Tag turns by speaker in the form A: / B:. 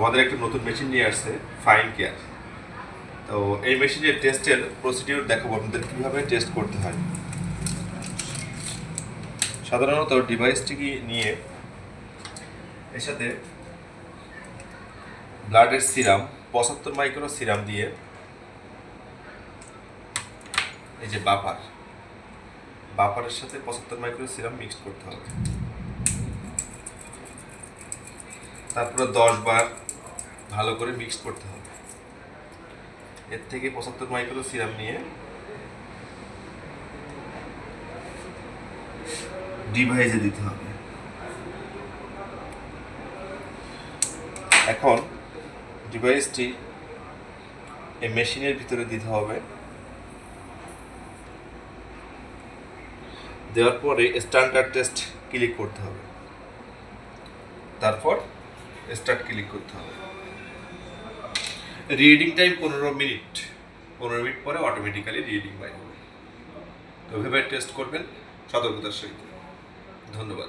A: আমাদের একটা নতুন মেশিন নিয়ে আসছে ফাইন কেয়ার তো এই মেশিনের টেস্টের প্রসিডিউর দেখাবো আপনাদের কীভাবে টেস্ট করতে হয়। সাধারণত ডিভাইসটিকে নিয়ে এর সাথে ব্লাডের সিরাম পঁচাত্তর মাইক্রো সিরাম দিয়ে এই যে বাপার বাপারের সাথে পঁচাত্তর মাইক্রো সিরাম মিক্সড করতে হবে। তারপরে দশ বার ভালো করে মিক্স করতে হবে। এর থেকে পঁচাত্তর মাইক্রো সিরাম নিয়ে ডিভাইসে দিতে হবে। এখন ডিভাইসটি এই মেশিনের ভিতরে দিতে হবে। দেওয়ার পরে স্ট্যান্ডার্ড টেস্ট ক্লিক করতে হবে। তারপর স্টার্ট ক্লিক করতে হবে। রিডিং টাইম পনেরো মিনিট। পনেরো মিনিট পরে অটোমেটিক্যালি রিডিং বাই হবে। তো ভেবে টেস্ট করবেন সতর্কতার সহিত। ধন্যবাদ।